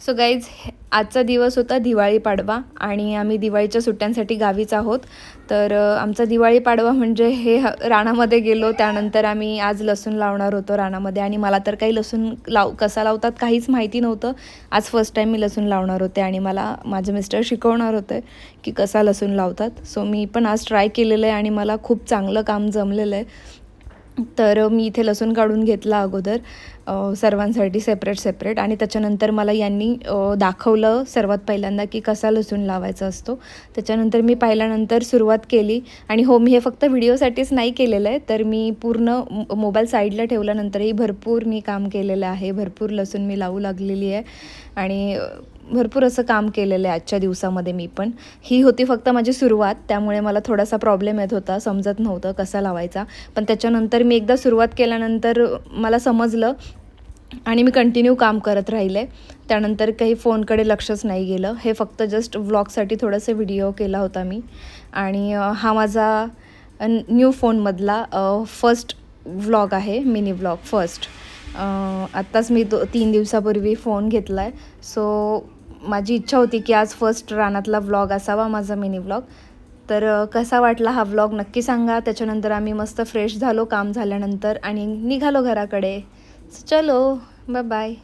So guys आजचा दिवस होता दिवाळी पाडवा आणि आम्ही दिवाळीच्या सुट्ट्यांसाठी गावीच आहोत. तर आमचा दिवाळी पाडवा म्हणजे हे रानामध्ये गेलो त्यानंतर आम्ही आज लसूण लावणार होतो रानामध्ये आणि मला तर काही लसूण लाव कसा लावतात काहीच माहिती नव्हतं. आज फर्स्ट टाईम मी लसूण लावणार होते आणि मला माझे मिस्टर शिकवणार होते की कसा लसूण लावतात. सो मी पण आज ट्राय केलेलं आहे आणि मला खूप चांगलं काम जमलेलं आहे. तर मी इथे लसूण काढून घेतला अगोदर सर्वांसाठी सेपरेट सेपरेट आणि त्याच्यानंतर मला यांनी दाखवलं सर्वात पहिल्यांदा की कसा लसूण लावायचा असतो. त्याच्यानंतर मी पाहिल्यानंतर सुरुवात केली. आणि हो मी हे फक्त व्हिडिओसाठीच नाही केलेलं आहे. तर मी पूर्ण मो- मोबाईल साईडला ठेवल्यानंतरही भरपूर मी काम केलेलं आहे. भरपूर लसूण मी लावू लागलेली आहे. आणि भरपूर असं काम केलेलं आहे आजच्या दिवसामध्ये मी पण. ही होती फक्त माझी सुरुवात त्यामुळे मला थोडासा प्रॉब्लेम येत होता समजत नव्हतं कसा लावायचा. पण त्याच्यानंतर मी एकदा सुरुवात केल्यानंतर मला समजलं आणि मी कंटिन्यू काम करत राहिले. त्यानंतर काही फोनकडे लक्षच नाही गेलं. हे फक्त जस्ट व्लॉगसाठी थोडंसं व्हिडिओ केला होता मी. आणि हा माझा न्यू फोनमधला फर्स्ट व्लॉग आहे मिनी व्लॉग फर्स्ट आत्ताच मी दो तीन दिवसापूर्वी फोन घेतला आहे सो माझी इच्छा होती की आज फर्स्ट रानातला व्लॉग असावा माझा मिनी व्लॉग तर कसा वाटला हा व्लॉग नक्की सांगा. त्याच्यानंतर आम्ही मस्त फ्रेश झालो काम झाल्यानंतर आणि निघालो घराकडे. चलो बाय बाय